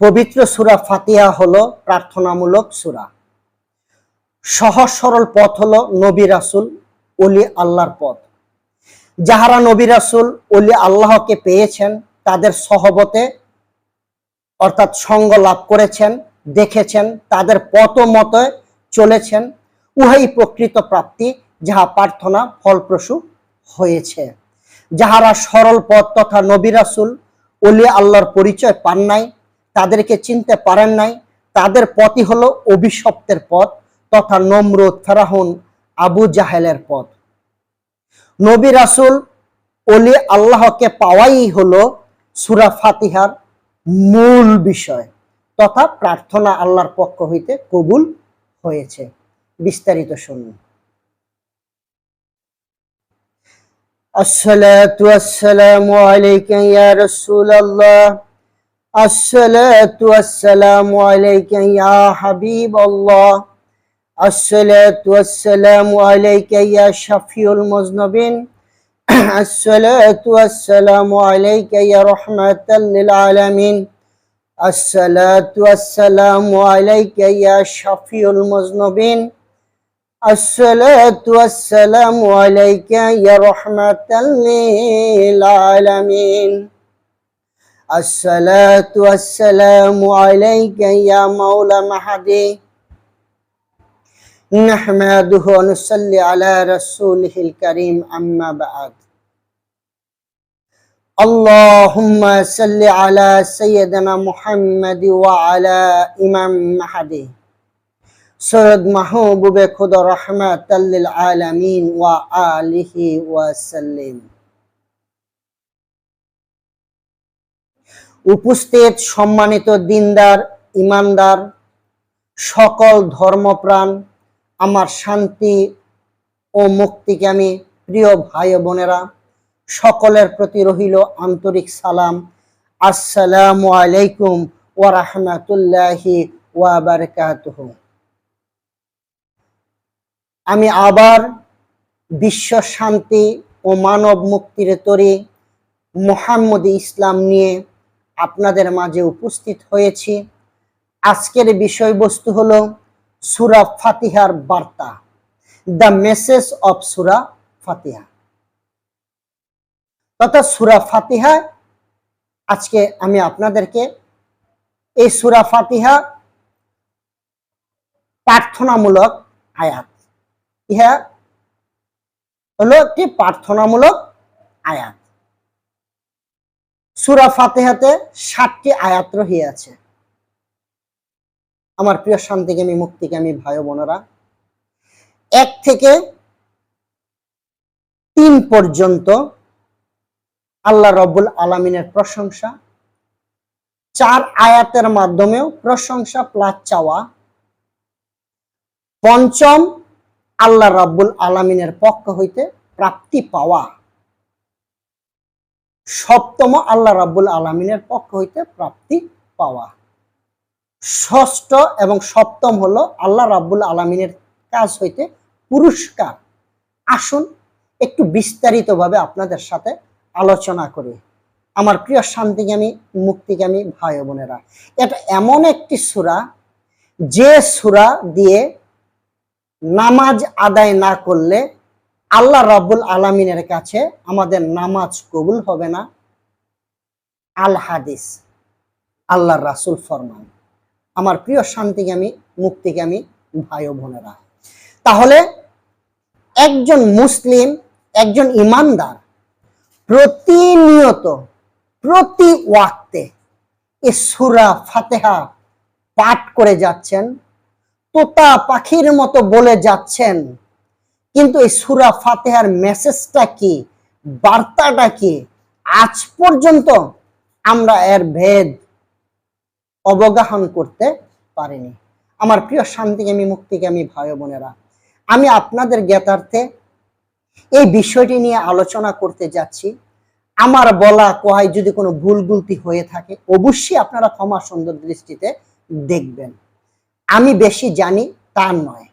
পবিত্র সুরা ফাতিহা হলো প্রার্থনামূলক সুরা। সহজ সরল পথ হলো নবী রাসুল অলি আল্লাহর পথ। যাহারা নবী রাসুল অলি আল্লাহকে পেয়েছেন, তাদের সহবতে অর্থাৎ সঙ্গ লাভ করেছেন, দেখেছেন, তাদের পথ মতে চলেছেন, উহাই প্রকৃত প্রাপ্তি, যাহা প্রার্থনা ফলপ্রসূ হয়েছে। যাহারা সরল পথ তথা নবী রাসুল অলি আল্লাহর পরিচয় পান নাই তাদেরকে চিনতে পারেন নাই তাদের পথই হলো অভিশপ্তের পথ তথা নমরুদ ফেরাহুন আবু জাহেলের পথ নবী রাসুল অলি আল্লাহকে পাওয়াই হলো সুরা ফাতিহার মূল বিষয় তথা প্রার্থনা আল্লাহর পক্ষ হইতে কবুল হয়েছে বিস্তারিত শুনুন الصلاة والسلام عليك يا رسول الله الصلاة والسلام عليك يا حبيب الله. الصلاة والسلام عليك يا شفيع المذنبين. الصلاة والسلام عليك يا رحمة للعالمين. الصلاة والسلام عليك يا شفيع المذنبين. الصلاة والسلام عليك يا رحمة للعالمين. الصلاة والسلام عليك يا مولى مهدي. نحمده ونصلي على رسوله الكريم أما بعد. اللهم صل على سيدنا محمد وعلى إمام مهدي. سرد محبوب خدا رحمة للعالمين وآله وسلم. উপস্থিত সম্মানিত দিনদার, ইমানদার, সকল ধর্মপ্রাণ, আমার শান্তি ও মুক্তিকামী প্রিয় ভাই বোনেরা, সকলের প্রতি রহিল আন্তরিক সালাম। আসসালামু আলাইকুম ওয়া রাহমাতুল্লাহি ওয়া আমি আবার বিশ্ব শান্তি ও মানব মুক্তির তরে মোহাম্মদ ইসলাম নিয়ে আপনাদের মাঝে উপস্থিত হয়েছি। আজকের বিষয়বস্তু হলো সুরা ফাতিহার বার্তা, দ্য মেসেজ অফ সুরা ফাতিহা। তথা সুরা ফাতিহা, আজকে আমি আপনাদেরকে এই সুরা ফাতিহা প্রার্থনামূলক আয়াত, ইহা হলো একটি প্রার্থনামূলক আয়াত। সুরা ফাতেহাতে ষাটটি আয়াত রহিয়াছে আমার প্রিয় শান্তিকামী, মুক্তিকামী ভাই বোনেরা, এক থেকে তিন পর্যন্ত আল্লাহ রব্বুল আলমিনের প্রশংসা, চার আয়াতের মাধ্যমেও প্রশংসা প্লাস চাওয়া, পঞ্চম আল্লাহ রাব্বুল আলামিনের পক্ষ হইতে প্রাপ্তি পাওয়া। সপ্তম আল্লাহ রাব্বুল আলামিনের পক্ষ হইতে প্রাপ্তি পাওয়া। ষষ্ঠ এবং সপ্তম হলো আল্লাহ রাব্বুল আলামিনের কাজ হইতে পুরস্কার। আসুন একটু বিস্তারিতভাবে আপনাদের সাথে আলোচনা করি। আমার প্রিয় শান্তিগামী, মুক্তিগামী ভাই বোনেরা, এটা এমন একটি সুরা, যে সুরা দিয়ে নামাজ আদায় না করলে আল্লাহ রাব্বুল আলামিনের কাছে আমাদের নামাজ কবুল হবে না। আল হাদিস আল্লাহ রাসুল ফরমান। আমার প্রিয় শান্তিগামী, মুক্তিগামী ভাই ও বোনেরা, তাহলে একজন মুসলিম, একজন ইমানদার প্রতিনিয়ত, প্রতি ওয়াক্তে এ সুরা ফাতেহা পাঠ করে যাচ্ছেন, তোতা পাখির মতো বলে যাচ্ছেন কিন্তু এই সুরা ফাতেহার মেসেজটা কি? বার্তাটা কি? আজ পর্যন্ত আমরা এর ভেদ অবগাহন করতে পারিনি। আমার প্রিয় শান্তিকামী, মুক্তিকামী ভাই বোনেরা, আমি আপনাদের জ্ঞাতার্থে এই বিষয়টি নিয়ে আলোচনা করতে যাচ্ছি। আমার বলা কোহায় যদি কোনো ভুল গুলতি হয়ে থাকে, অবশ্যই আপনারা ক্ষমা সুন্দর দৃষ্টিতে দেখবেন। আমি বেশি জানি তা নয়।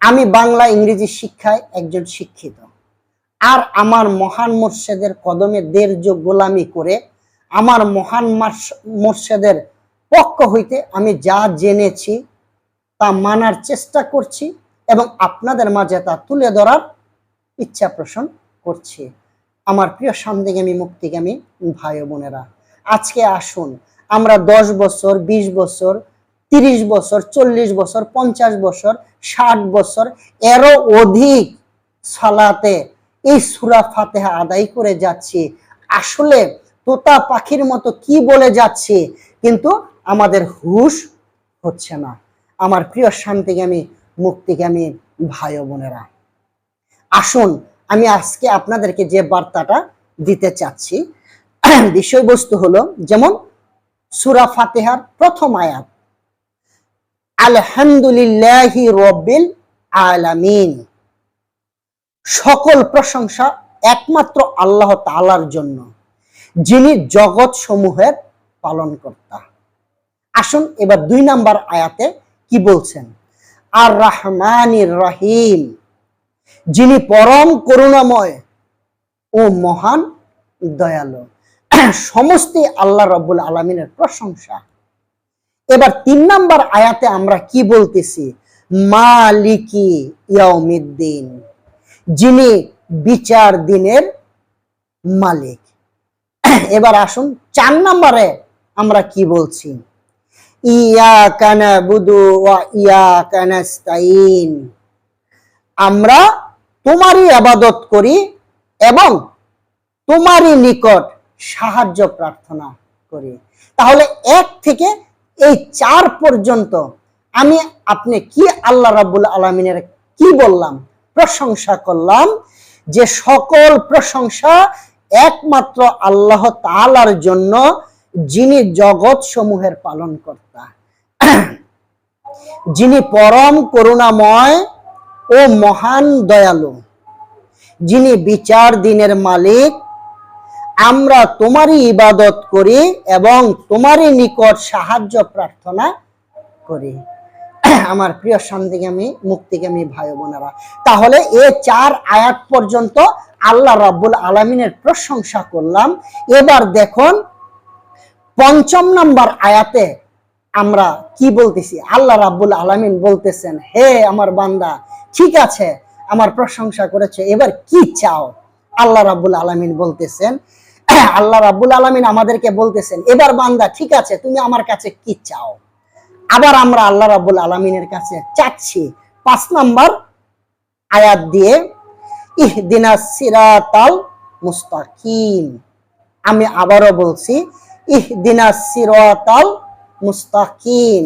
আমি বাংলা ইংরেজি শিক্ষায় একজন শিক্ষিত। আর আমার মহান মোর্শেদের কদমে দেড় যোগ গোলামি করে আমার মহান মোর্শেদের পক্ষ হইতে আমি যা জেনেছি তা মানার চেষ্টা করছি এবং আপনাদের মাঝে তা তুলে ধরার ইচ্ছা পোষণ করছি। আমার প্রিয় শান্তিগামী মুক্তিগামী ভাই বোনেরা, আজকে আসুন। আমরা দশ বছর ২০ বছর তিরিশ বছর, চল্লিশ বছর, পঞ্চাশ বছর, ষাট বছর, এরও অধিক সালাতে এই সুরা ফাতেহা আদায় করে যাচ্ছি। আসলে তোতা পাখির মতো কি বলে যাচ্ছি? কিন্তু আমাদের হুশ হচ্ছে না। আমার প্রিয় শান্তিগামী মুক্তিগামী ভাই বোনেরা, আসুন আমি আজকে আপনাদেরকে যে বার্তাটা দিতে চাচ্ছি, বিষয়বস্তু হলো যেমন সুরা ফাতেহার প্রথম আয়াত। আলহামদুলিল্লাহি রব্বিল আলামিন। সকল প্রশংসা একমাত্র আল্লাহ তাআলার জন্য, যিনি জগৎ সমূহের পালন পালনকর্তা। আসুন এবার দুই নাম্বার আয়াতে কি বলছেন? আর রাহমানির রহিম, যিনি পরম করুণাময় ও মহান দয়ালু। সমস্ত আল্লাহ রব্বুল আলমিনের প্রশংসা এবার তিন নাম্বার আয়াতে আমরা কি বলতেছি? মালিকি ইয়াউমিদ্দিন, যিনি বিচার দিনের মালিক। এবার আসুন চার নাম্বারে আমরা কি বলছি? ইয়া কানা বুদু ওয়া ইয়া কানাস্তাইন আমরা তোমারই আবাদত করি এবং তোমারই নিকট সাহায্য প্রার্থনা করি। তাহলে এক থেকে এই চার পর্যন্ত আমি আপনি কি আল্লাহ রাব্বুল আলমিনের কি বললাম? প্রশংসা করলাম যে সকল প্রশংসা একমাত্র আল্লাহ তাআলার জন্য যিনি জগৎ সমূহের পালন কর্তা যিনি পরম করুণাময় ও মহান দয়ালু। যিনি বিচার দিনের মালিক আমরা তোমারই ইবাদত করি এবং তোমারই নিকট সাহায্য প্রার্থনা করি। আমার প্রিয় শান্তিগামী মুক্তিগামী ভাই বোনেরা, তাহলে এ চার আয়াত পর্যন্ত আল্লাহ রাব্বুল আলমিনের প্রশংসা করলাম। এবার দেখুন, পঞ্চম নম্বর আয়াতে আমরা কি বলতেছি? আল্লাহ রাব্বুল আলামিন বলতেছেন, হে আমার বান্দা, ঠিক আছে, আমার প্রশংসা করেছে, এবার কি চাও? আল্লাহ রাব্বুল আলামিন বলতেছেন আল্লাহ রাব্বুল আলামিন আমাদেরকে বলতেছেন, এবার বান্দা, ঠিক আছে, তুমি আমার কাছে কি চাও? আবার আমরা আল্লাহ রাব্বুল আলামিনের কাছে চাচ্ছি। পাঁচ নাম্বার আয়াত দিয়ে, ইহদিনা মুস্তাকিম। আমি আবারও বলছি, ইহদিনা মুস্তাকিম।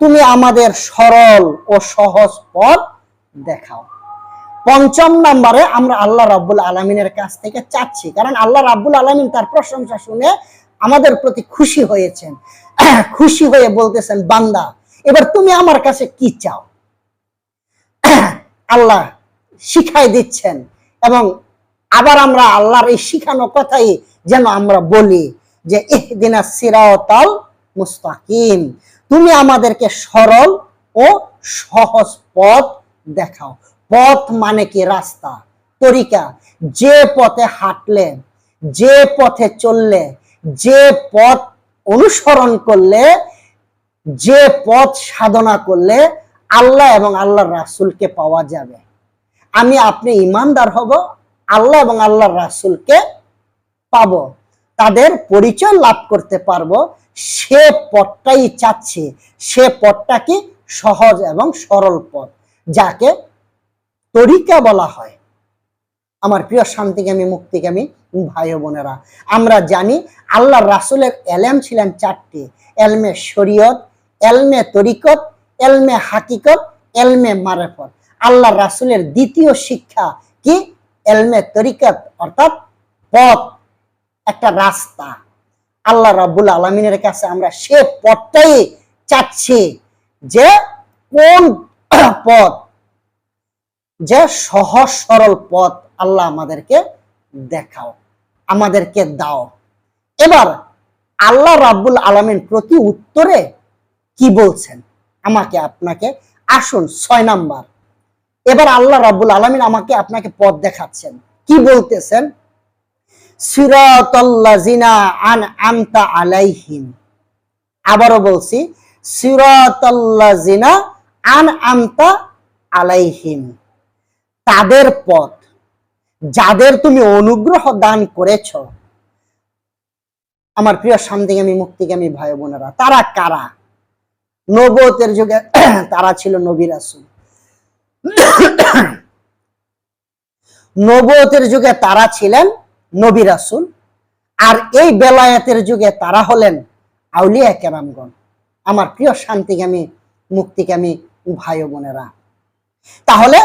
তুমি আমাদের সরল ও সহজ পথ দেখাও। পঞ্চম নম্বরে আমরা আল্লাহ রাব্বুল আলমিনের কাছ থেকে চাচ্ছি। কারণ আল্লাহ রাব্বুল আলমিন তার প্রশংসা শুনে আমাদের প্রতি খুশি হয়েছেন। খুশি হয়ে বলতেছেন, বান্দা, এবার তুমি আমার কাছে কি চাও? আল্লাহ শিখাই দিচ্ছেন এবং আবার আমরা আল্লাহর এই শিখানো কথাই যেন আমরা বলি যে, ইহদিনা সিরাতাল মুস্তাকিম, তুমি আমাদেরকে সরল ও সহজ পথ দেখাও। পথ মানে কি রাস্তা? তরিকা, যে পথে হাঁটলে, যে পথে চললে, যে পথ অনুসরণ করলে, যে পথ সাধনা করলে আল্লাহ এবং আল্লাহর রাসুলকে পাওয়া যাবে। আমি আপনি ইমানদার হব, আল্লাহ এবং আল্লাহর রাসুলকে পাব। তাদের পরিচয় লাভ করতে পারব। সে পথটাই চাচ্ছে। সে পথটা কি সহজ এবং সরল পথ, যাকে তরিকা বলা হয়। আমার প্রিয় শান্তিগামী, মুক্তিগামী ভাই বোনেরা, আমরা জানি আল্লাহ রাসুলের এলেম ছিলেন চারটি। এলমে শরীয়ত, এলমে তরিকত, এলমে হাকিকত, এলমে মারেফত। আল্লাহ রাসুলের দ্বিতীয় শিক্ষা কি? এলমে তরিকত, অর্থাৎ পথ, একটা রাস্তা। আল্লাহ রাব্বুল আলমিনের কাছে আমরা সে পথটাই চাচ্ছি যে কোন পথ যে সহজ সরল পথ আল্লাহ আমাদেরকে দেখাও, আমাদেরকে দাও। এবার আল্লাহ রাব্বুল আলমিন প্রতি উত্তরে কি বলছেন? আমাকে আপনাকে আসুন ছয় নাম্বার। এবার আল্লাহ রাব্বুল আলমিন আমাকে আপনাকে পথ দেখাচ্ছেন। কি বলতেছেন? আবারও বলছি সিরাতাল্লাজিনা আন আমতা আলাইহিম। তাদের পথ, যাদের তুমি অনুগ্রহ দান করেছ। আমার প্রিয় শান্তিগামী মুক্তিগামী ভাই বোনেরা, তারা কারা? নবতের যুগে তারা ছিল নবী রাসূল। নবতের যুগে তারা ছিলেন নবী রাসূল। আর এই বেলায়াতের যুগে তারা হলেন আউলিয়া কেরামগণ। আমার প্রিয় শান্তিগামী মুক্তিগামী ভাই বোনেরা, তাহলে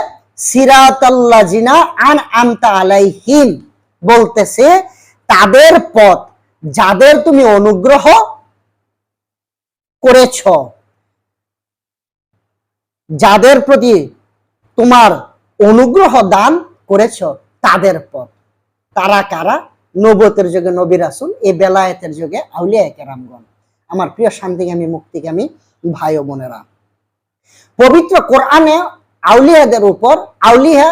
বলতেছে, তাদের পথ যাদের তুমি অনুগ্রহ করেছ, যাদের প্রতি তোমার অনুগ্রহ দান করেছ, তাদের পথ। তারা কারা? নবতের যুগে নবী রাসুল, এ বেলায়েতের যুগে আউলিয়া কেরামগণ। আমার প্রিয় শান্তিগামী, মুক্তিগামী ভাই বোনেরা। পবিত্র কোরআনে আউলিয়াদের উপর আউলিয়া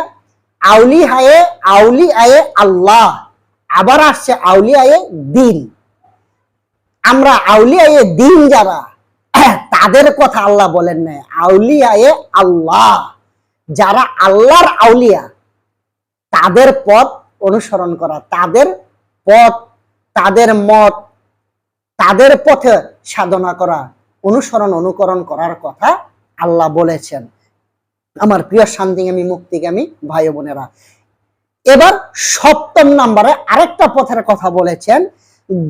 আউলিহায়ে, আউলিয়ায়ে আল্লাহ। আবার আসছে আউলিয়ায়ে দিন। আমরা আউলিয়ায়ে দিন যারা, তাদের কথা আল্লাহ বলেন নাই। আউলিয়ায়ে আল্লাহ। যারা আল্লাহর আউলিয়া, তাদের পথ অনুসরণ করা, তাদের পথ, তাদের মত, তাদের পথে সাধনা করা, অনুসরণ, অনুকরণ করার কথা আল্লাহ বলেছেন। আমার প্রিয় শান্তিগামী মুক্তিগামী ভাই বোনেরা। এবার সপ্তম নম্বরে আরেকটা পথের কথা বলেছেন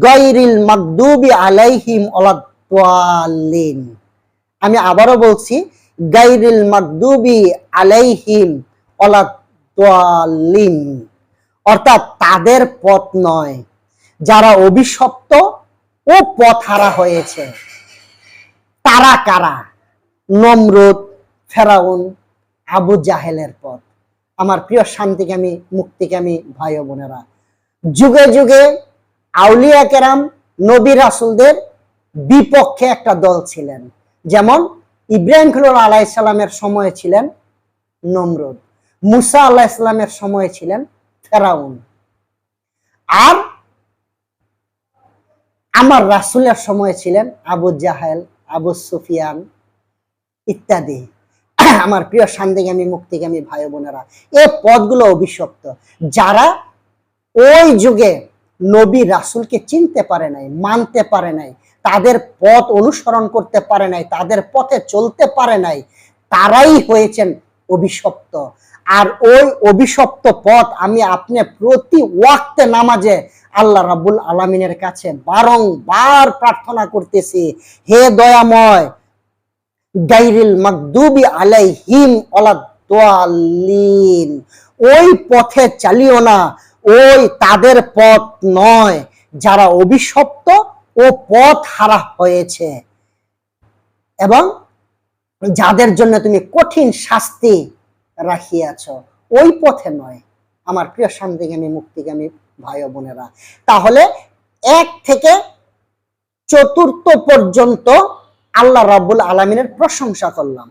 গৈরিল মাকদুবি আলাইহিম ওলাদ্দালিন আমি আবারও বলছি গাইরিল মাকদুবি আলাইহিম ওলাদ্দালিন অর্থাৎ তাদের পথ নয়, যারা অভিশপ্ত ও পথ হারা হয়েছে। তারা কারা? নমরুদ, ফেরাউন আবু জাহেলের পথ। আমার প্রিয় শান্তিকামী মুক্তিকামী ভাই বোনেরা, যুগে যুগে আউলিয়া কেরাম নবী রাসুলদের বিপক্ষে একটা দল ছিলেন। যেমন ইব্রাহিম খলিল আলাহ ইসলামের সময়ে ছিলেন নমরুদ, মুসা আল্লাহ ইসলামের সময়ে ছিলেন ফেরাউন। আর আমার রাসুলের সময় ছিলেন আবু জাহেল, আবু সুফিয়ান ইত্যাদি। আমার প্রিয় শান্তিগামী মুক্তিগামী ভাই বোনেরা এই পদগুলো অভিশপ্ত। যারা ওই যুগে নবী রাসুলকে চিনতে পারে নাই, মানতে পারে নাই, তাদের পথ অনুসরণ করতে পারে নাই, তাদের পথে চলতে পারে নাই, তারাই হয়েছেন অভিশপ্ত। আর ওই অভিশপ্ত পথ আমি আপনি প্রতি ওয়াক্তে নামাজে আল্লাহ রাবুল আলমিনের কাছে বারংবার প্রার্থনা করতেছি, হে দয়াময় গাইরিল মাকদুবি আলাইহিম ওয়ালাদ্দালিন ওই পথে চালিও না, ওই তাদের পথ নয়, যারা অভিশপ্ত ও পথ হারা হয়েছে। এবং যাদের জন্য তুমি কঠিন শাস্তি রাখিয়াছ, ওই পথে নয়। আমার প্রিয় শান্তিগামী মুক্তিগামী ভাই বোনেরা, তাহলে এক থেকে চতুর্থ পর্যন্ত আল্লাহ রাব্বুল আলমিনের প্রশংসা করলাম।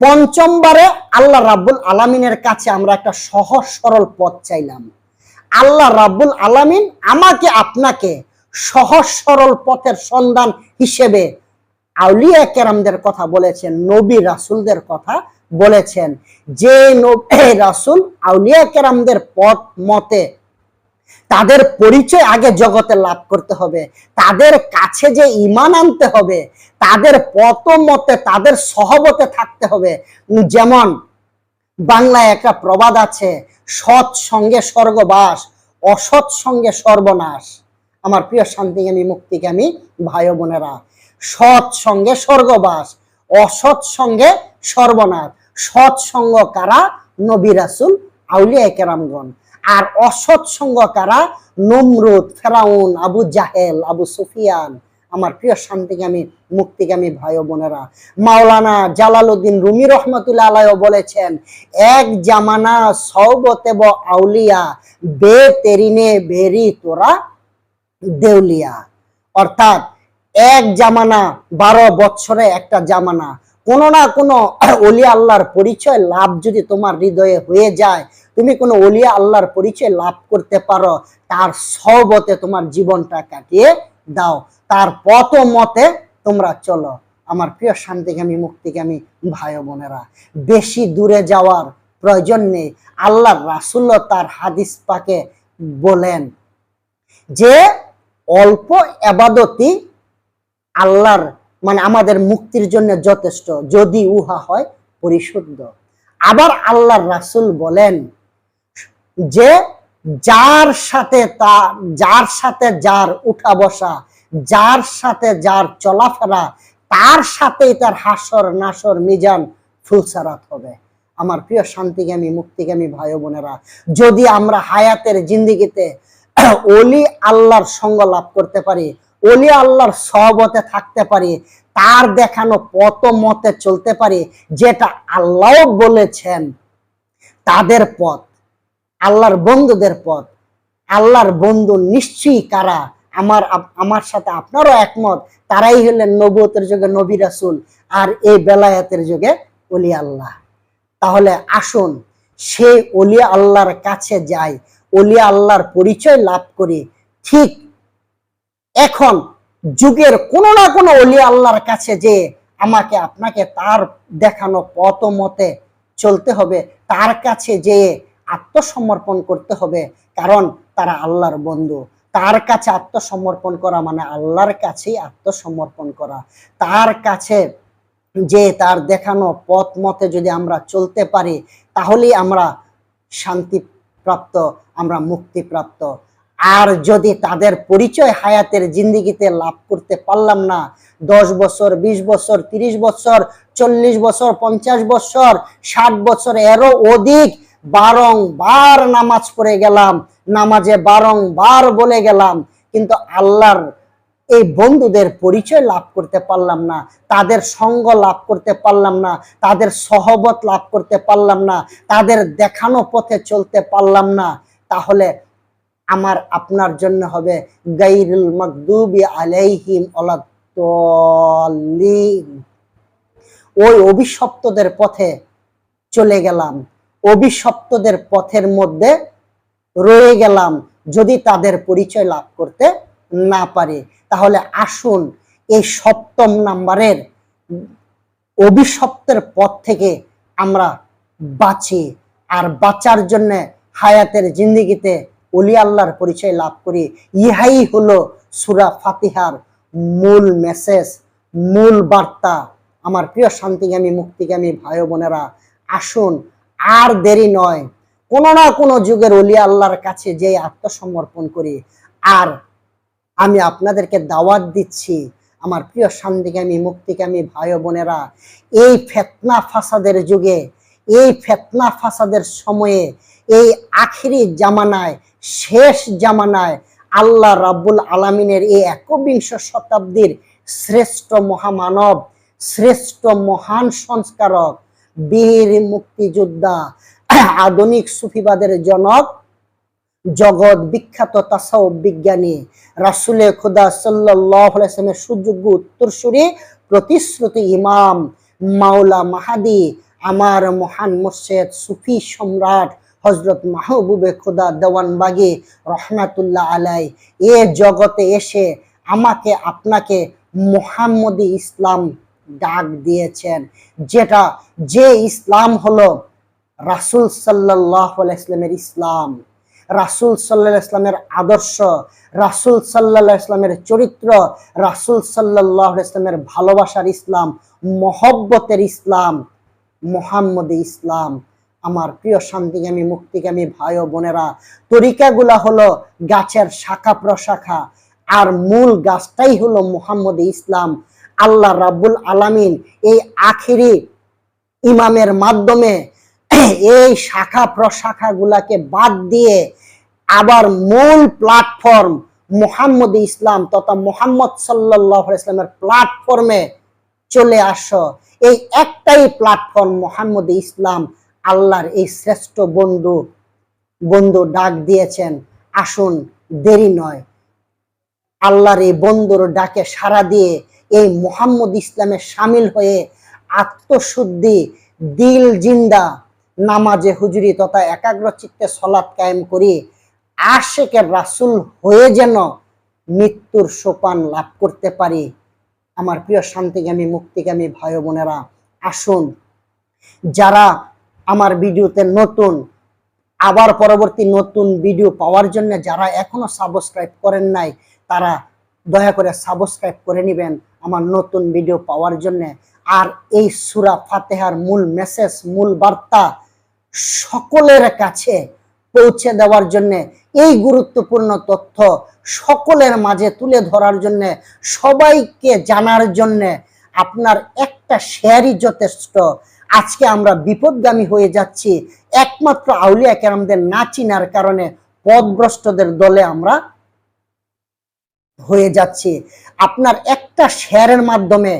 পঞ্চমবারে আল্লাহ রাব্বুল আলমিনের কাছে আমরা একটা সহজ, সরল পথ চাইলাম। আল্লাহ রাব্বুল আলামিন আমাকে আপনাকে সহজ, সরল পথের সন্ধান হিসেবে আউলিয়া কেরামদের কথা বলেছেন, নবী রাসুলদের কথা বলেছেন। যে রাসুল আউলিয়া কেরামদের পথ মতে তাদের পরিচয় আগে জগতে লাভ করতে হবে। তাদের কাছে যে ইমান আনতে হবে, তাদের পত মতে তাদের সহবতে থাকতে হবে। যেমন, বাংলায় একটা প্রবাদ আছে, সৎ সঙ্গে স্বর্গবাস, অসৎ সঙ্গে সর্বনাশ। আমার প্রিয় শান্তিগামী মুক্তিগামী ভাই বোনেরা, সৎ সঙ্গে স্বর্গবাস, অসৎ সঙ্গে সর্বনাশ। সৎ সঙ্গ কারা? নবী রাসুল আউলিয়া কেরামগণ আর অসৎ সঙ্গ কারা? নমরুদ, ফেরাউন, আবু জাহেল, আবু সুফিয়ান। আমার প্রিয় শান্তিগামী, মুক্তিগামী ভাই বোনেরা, মাওলানা জালালউদ্দিন রুমি রহমতুল্লাহ আলাহ বলেছেন, এক জামানা সৌবতেব আউলিয়া, বে তেরিনে বেরি তোরা দেউলিয়া। অর্থাৎ, এক জামানা বারো বছরে একটা জামানা। কোনো না কোনো অলি আল্লাহর পরিচয় লাভ যদি তোমার হৃদয়ে হয়ে যায় তুমি কোনো অলিয়া আল্লাহর পরিচয় লাভ করতে পারো, তার সহবতে তোমার জীবনটা কাটিয়ে দাও। তার পথ মতে তোমরা চলো। আমার প্রিয় শান্তিকামী মুক্তিকামী ভাই বোনেরা, বেশি দূরে যাওয়ার প্রয়োজন নেই। আল্লাহ রাসুল্ল তার হাদিস পাকে বলেন যে, অল্প এবাদতি আল্লাহর মানে আমাদের মুক্তির জন্য যথেষ্ট। যদি উহা হয় পরিশুদ্ধ। আবার আল্লাহর রাসুল বলেন যে যার সাথে তা, যার সাথে যার উঠা বসা, যার সাথে যার চলাফেরা, তার সাথেই তার হাসর, নাসর, মিজান ফুলসারাত হবে। আমার প্রিয় শান্তিগামী মুক্তিগামী ভাই বোনেরা, যদি আমরা হায়াতের জিন্দিগিতে অলি আল্লাহর সঙ্গ লাভ করতে পারি অলি আল্লাহর সহবতে থাকতে পারি, তার দেখানো পত মতে চলতে পারি, যেটা আল্লাহ বলেছেন, তাদের পথ আল্লাহর বন্ধুদের পথ। আল্লাহর বন্ধু নিশ্চয়ই কারা? আমার আমার সাথে আপনারও একমত। তারাই হলেন নবতের যুগে নবী রাসুল আর এই বেলায়াতের যুগে অলি আল্লাহ। তাহলে আসুন সে অলি আল্লাহর কাছে যাই। অলি আল্লাহর পরিচয় লাভ করি। ঠিক এখন যুগের কোনো না কোনো অলি আল্লাহর কাছে যে আমাকে, আপনাকে তার দেখানো পথ মতে চলতে হবে, তার কাছে যে আত্মসমর্পণ করতে হবে। কারণ তারা আল্লাহর বন্ধু। তার কাছে আত্মসমর্পণ করা মানে আল্লাহর কাছেই আত্মসমর্পণ করা। তার কাছে যে তার দেখানো পথ মতে যদি আমরা চলতে পারি, তাহলেই আমরা শান্তি প্রাপ্ত আমরা মুক্তিপ্রাপ্ত। আর যদি তাদের পরিচয় হায়াতের জিন্দিগিতে লাভ করতে পারলাম না, দশ বছর ২০ বছর ৩০ বছর, চল্লিশ বছর, পঞ্চাশ বছর, ষাট বছর, এরও অধিক বারংবার নামাজ পড়ে গেলাম, নামাজে বারংবার বলে গেলাম, কিন্তু আল্লাহর এই বন্ধুদের পরিচয় লাভ করতে পারলাম না, তাদের সঙ্গ লাভ করতে পারলাম না, তাদের সহবত লাভ করতে পারলাম না, তাদের দেখানো পথে চলতে পারলাম না, তাহলে আমার আপনার জন্য হবে গাইরুল মাকদুবি আলাইহিম। ওই অভিশপ্তদের পথে চলে গেলাম অভিশপ্তদের পথের মধ্যে রয়ে গেলাম যদি তাদের পরিচয় লাভ করতে না পারি। তাহলে আসুন এই সপ্তম নাম্বারের অভিশপ্তের পথ থেকে আমরা বাঁচি আর বাঁচার জন্য হায়াতের জিন্দিগিতে অলি আল্লাহর পরিচয় লাভ করি। ইহাই হলো সুরা ফাতিহার মূল মেসেজ মূল বার্তা। আমার প্রিয় শান্তিগামী, মুক্তিগামী ভাই বোনেরা, আসুন আর দেরি নয়। কোনো না কোনো যুগের অলি আল্লাহর কাছে যে আত্মসমর্পণ করি। আর আমি আপনাদেরকে দাওয়াত দিচ্ছি, আমার প্রিয় শান্তিকামী মুক্তিকামী ভাই বোনেরা, এই ফেতনা ফাসাদের যুগে, এই ফেতনা ফাসাদের সময়ে, এই আখিরি জামানায়, শেষ জামানায় আল্লাহ রাব্বুল আলামিনের এই একবিংশ শতাব্দীর শ্রেষ্ঠ মহামানব, শ্রেষ্ঠ মহান সংস্কারক বীর মুক্তিযোদ্ধা, আধুনিক সুফিবাদের জনক, জগৎ বিখ্যাত বিজ্ঞানী রাসুলে খুদা সাল্লামের সুযোগ্য উত্তরসূরি প্রতিশ্রুতি ইমাম মাওলা মাহাদি, আমার মহান মুর্শেদ সুফি সম্রাট হজরত মাহবুবে খুদা দেওয়ানবাগি রহমাতুল্লাহ আলাই, এ জগতে এসে আমাকে, আপনাকে মোহাম্মদী ইসলাম ডাক দিয়েছেন, যেটা যে ইসলাম হলো রাসুল সাল্লাহ ইসলামের ইসলাম, রাসুল সাল্লাহ ইসলামের আদর্শ, রাসুল সাল্লাহ ইসলামের চরিত্র, রাসুল সাল্লাহ ইসলামের ভালোবাসার ইসলাম, মহব্বতের ইসলাম, মোহাম্মদ ইসলাম। আমার প্রিয় শান্তিগামী, মুক্তিগামী ভাই ও বোনেরা, তরিকাগুলা হলো গাছের শাখা প্রশাখা, আর মূল গাছটাই হলো মোহাম্মদ ইসলাম। আল্লাহ রাব্বুল আলামিন এই আখিরি ইমামের মাধ্যমে এই শাখা প্রশাখা গুলাকে বাদ দিয়ে আবার মূল প্ল্যাটফর্ম মোহাম্মদ ইসলাম তথা মোহাম্মদ সাল্লাহ ইসলামের প্ল্যাটফর্মে চলে আসো। এই একটাই প্ল্যাটফর্ম মোহাম্মদ ইসলাম আল্লাহর এই শ্রেষ্ঠ বন্ধু বন্ধু ডাক দিয়েছেন। আসুন, দেরি নয়। আল্লাহর এই বন্ধুর ডাকে সাড়া দিয়ে এই মোহাম্মদ ইসলামে সামিল হয়ে আত্মশুদ্ধি, দিল জিন্দা, নামাজে হুজুরি তথা একাগ্র চিত্তে সলাৎ কায়েম করি, আশেকের রাসুল হয়ে যেন মৃত্যুর সোপান লাভ করতে পারি। আমার প্রিয় শান্তিগামী, মুক্তিগামী ভাই বোনেরা, আসুন, যারা আমার ভিডিওতে নতুন, আবার পরবর্তী নতুন ভিডিও পাওয়ার জন্য যারা এখনও সাবস্ক্রাইব করেন নাই, তারা দয়া করে সাবস্ক্রাইব করে নেবেন। আমার নতুন ভিডিও পাওয়ার জন্য। আর এই সুরা ফাতেহার মূল মেসেজ মূল বার্তা সকলের কাছে পৌঁছে দেওয়ার জন্য, এই গুরুত্বপূর্ণ তথ্য সকলের মাঝে তুলে ধরার জন্য, সবাইকে জানার জন্য আপনার একটা শেয়ারই যথেষ্ট। আজকে আমরা বিপদগামী হয়ে যাচ্ছি। একমাত্র আউলিয়া কেরামদের না চিনার কারণে পদভ্রষ্টদের দলে আমরা হয়ে যাচ্ছি। আপনার একটা শেয়ারের মাধ্যমে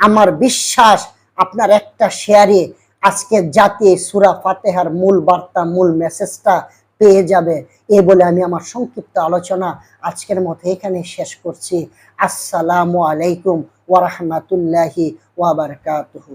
আমার বিশ্বাস, আপনার একটা শেয়ারে আজকে জাতি সুরা ফাতেহার মূল বার্তা, মূল মেসেজটা পেয়ে যাবে। এ বলে আমি আমার সংক্ষিপ্ত আলোচনা আজকের মতো এখানে শেষ করছি। আসসালামু আলাইকুম ওয়া রাহমাতুল্লাহি ওয়া বারাকাতুহু।